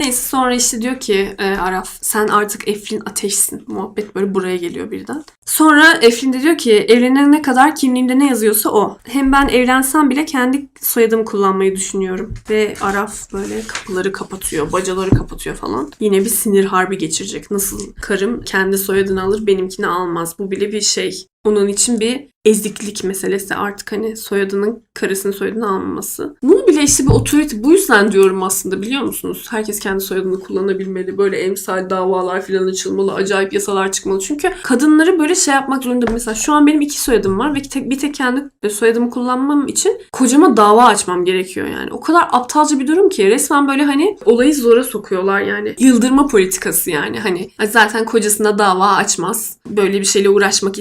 Neyse sonra işte diyor ki e, Araf sen artık Eflin Ateş'sin. Muhabbet böyle buraya geliyor birden. Sonra Eflin de diyor ki evlenene kadar kimliğimde ne yazıyorsa o. Hem ben evlensem bile kendi soyadımı kullanmayı düşünüyorum. Ve Araf böyle kapıları kapatıyor, bacaları kapatıyor falan. Yine bir sinir harbi geçirecek. Nasıl karım kendi soyadını alır benimkini almaz. Bu bile bir şey. Onun için bir eziklik meselesi artık hani soyadının karısının soyadını almaması. Bunu bile işte bir otorite bu yüzden diyorum aslında biliyor musunuz? Herkes kendi soyadını kullanabilmeli. Böyle emsal davalar filan açılmalı. Acayip yasalar çıkmalı. Çünkü kadınları böyle şey yapmak zorunda. Mesela şu an benim iki soyadım var ve tek, bir tek kendi soyadımı kullanmam için kocama dava açmam gerekiyor yani. O kadar aptalca bir durum ki resmen böyle hani olayı zora sokuyorlar yani. Yıldırma politikası yani. Hani zaten kocasına dava açmaz. Böyle bir şeyle uğraşmak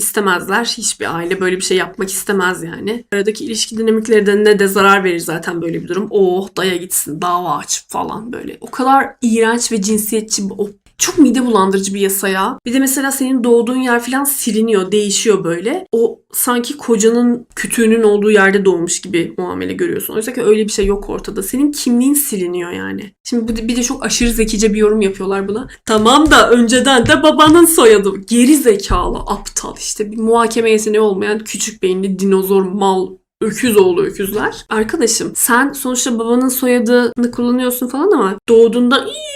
istemezler. Hiçbir aile böyle bir şey yapmak istemez yani. Aradaki ilişki dinamiklerine de zarar verir zaten böyle bir durum. Oh daya gitsin dava aç falan böyle. O kadar iğrenç ve cinsiyetçi o çok mide bulandırıcı bir yasa ya. Bir de mesela senin doğduğun yer falan siliniyor, değişiyor böyle. O sanki kocanın kütüğünün olduğu yerde doğmuş gibi muamele görüyorsun. Oysa ki öyle bir şey yok ortada. Senin kimliğin siliniyor yani. Şimdi bir de çok aşırı zekice bir yorum yapıyorlar buna. Tamam da önceden de babanın soyadı. Geri zekalı, aptal işte bir muhakeme yeteneği olmayan küçük beyinli dinozor mal öküz oğlu öküzler. Arkadaşım sen sonuçta babanın soyadını kullanıyorsun falan ama doğduğunda "İyi,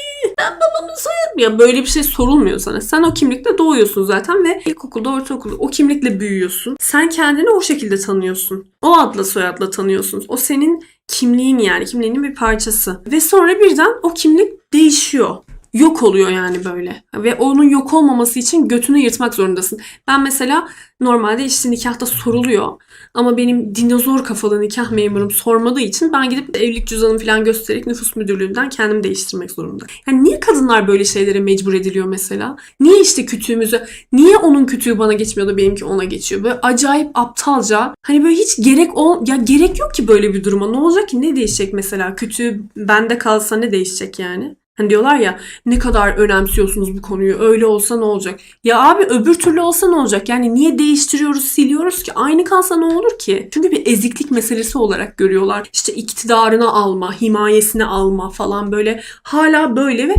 ben babamın ya böyle bir şey sorulmuyor sana. Sen o kimlikle doğuyorsun zaten ve ilkokulda, ortaokulda o kimlikle büyüyorsun. Sen kendini o şekilde tanıyorsun. O adla soyadla tanıyorsun. O senin kimliğin yani kimliğinin bir parçası. Ve sonra birden o kimlik değişiyor yok oluyor yani böyle. Ve onun yok olmaması için götünü yırtmak zorundasın. Ben mesela normalde işte nikahta soruluyor. Ama benim dinozor kafalı nikah memurum sormadığı için ben gidip evlilik cüzdanımı falan göstererek nüfus müdürlüğünden kendimi değiştirmek zorunda. Yani niye kadınlar böyle şeylere mecbur ediliyor mesela? Niye işte kütüğümüzü, niye onun kütüğü bana geçmiyor da benimki ona geçiyor? Böyle acayip aptalca. Hani böyle hiç gerek ol ya gerek yok ki böyle bir duruma. Ne olacak ki? Ne değişecek mesela? Kütüğü bende kalsa ne değişecek yani? Hani diyorlar ya ne kadar önemsiyorsunuz bu konuyu öyle olsa ne olacak? Ya abi öbür türlü olsa ne olacak? Yani niye değiştiriyoruz siliyoruz ki? Aynı kalsa ne olur ki? Çünkü bir eziklik meselesi olarak görüyorlar. İşte iktidarını alma, himayesini alma falan böyle hala böyle ve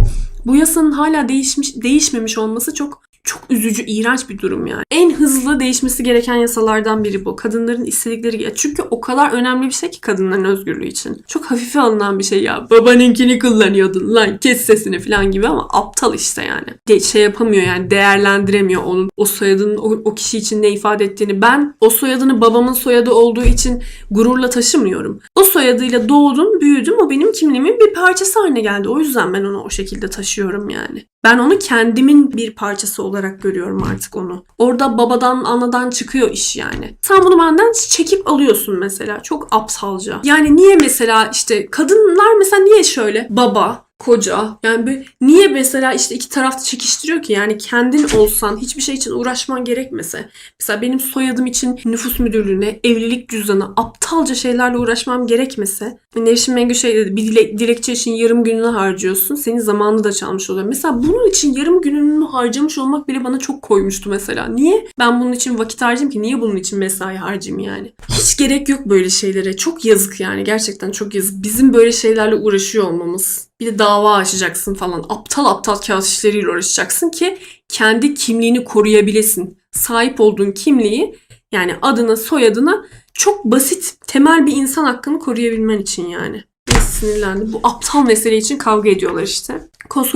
bu yasanın hala değişmiş değişmemiş olması çok çok üzücü, iğrenç bir durum yani. En hızlı değişmesi gereken yasalardan biri bu. Kadınların istedikleri çünkü o kadar önemli bir şey ki kadınların özgürlüğü için. Çok hafife alınan bir şey ya. Babanınkini kullanıyordun lan kes sesini falan gibi ama aptal işte yani. De şey yapamıyor yani değerlendiremiyor onun o soyadının o, o kişi için ne ifade ettiğini. Ben o soyadını babamın soyadı olduğu için gururla taşımıyorum. O soyadıyla doğdum, büyüdüm. O benim kimliğimin bir parçası haline geldi. O yüzden ben onu o şekilde taşıyorum yani. Ben onu kendimin bir parçası olarak görüyorum artık onu. Orada babadan anadan çıkıyor iş yani. Sen bunu benden çekip alıyorsun mesela. Çok aptalca. Yani niye mesela işte kadınlar mesela niye şöyle baba koca. Yani böyle niye mesela işte iki taraf çekiştiriyor ki? Yani kendin olsan hiçbir şey için uğraşman gerekmese. Mesela benim soyadım için nüfus müdürlüğüne evlilik cüzdanı aptalca şeylerle uğraşmam gerekmese Nevşin Mengü şey dedi bir dile, dilekçe için yarım gününü harcıyorsun senin zamanını da çalmış oluyor. Mesela bunun için yarım gününü harcamış olmak bile bana çok koymuştu mesela. Niye? Ben bunun için vakit harcayayım ki niye bunun için mesai harcayayım yani? Hiç gerek yok böyle şeylere. Çok yazık yani. Gerçekten çok yazık. Bizim böyle şeylerle uğraşıyor olmamız bir de dava açacaksın falan. Aptal aptal kağıt işleriyle uğraşacaksın ki kendi kimliğini koruyabilesin. Sahip olduğun kimliği yani adını soyadını çok basit temel bir insan hakkını koruyabilmen için yani. Neyse sinirlendim. Bu aptal mesele için kavga ediyorlar işte. Koskoca